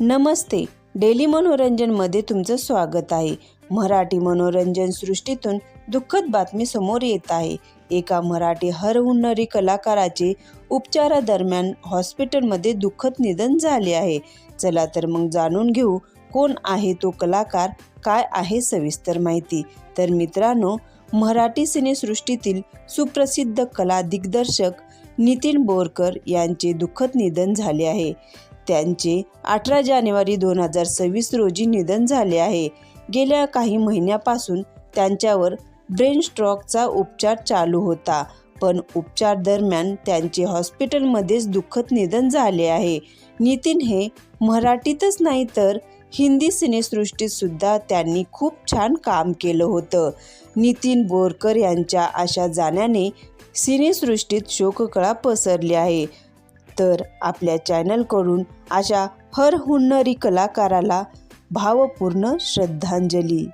नमस्ते. Daily मनोरंजनमध्ये तुमचं स्वागत आहे. मराठी मनोरंजन सृष्टीतून दुःखद बातमी समोर येत आहे. एका मराठी हरहुन्नरी कलाकाराचे उपचारादरम्यान हॉस्पिटलमध्ये दुःखद निधन झाले आहे. चला तर मग जाणून घेऊ कोण आहे तो कलाकार काय आहे सविस्तर माहिती. तर मित्रांनो मराठी सिनेसृष्टीतील सुप्रसिद्ध कला दिग्दर्शक नितीन बोरकर यांचे दुःखद निधन झाले आहे. त्यांचे अठरा जानेवारी दोन हजार सव्वीस रोजी निधन झाले आहे. गेल्या काही महिन्यापासून त्यांच्यावर ब्रेन स्ट्रॉकचा उपचार चालू होता पण उपचार दरम्यान त्यांचे हॉस्पिटलमध्येच दुःखद निधन झाले आहे. नितीन हे मराठीतच नाही तर हिंदी सिनेसृष्टीत सुद्धा त्यांनी खूप छान काम केलं होतं. नितीन बोरकर यांच्या अशा जाण्याने सिनेसृष्टीत शोककळा पसरली आहे. तर आपल्या चॅनलकडून अशा हर हुन्नरी कलाकाराला भावपूर्ण श्रद्धांजली.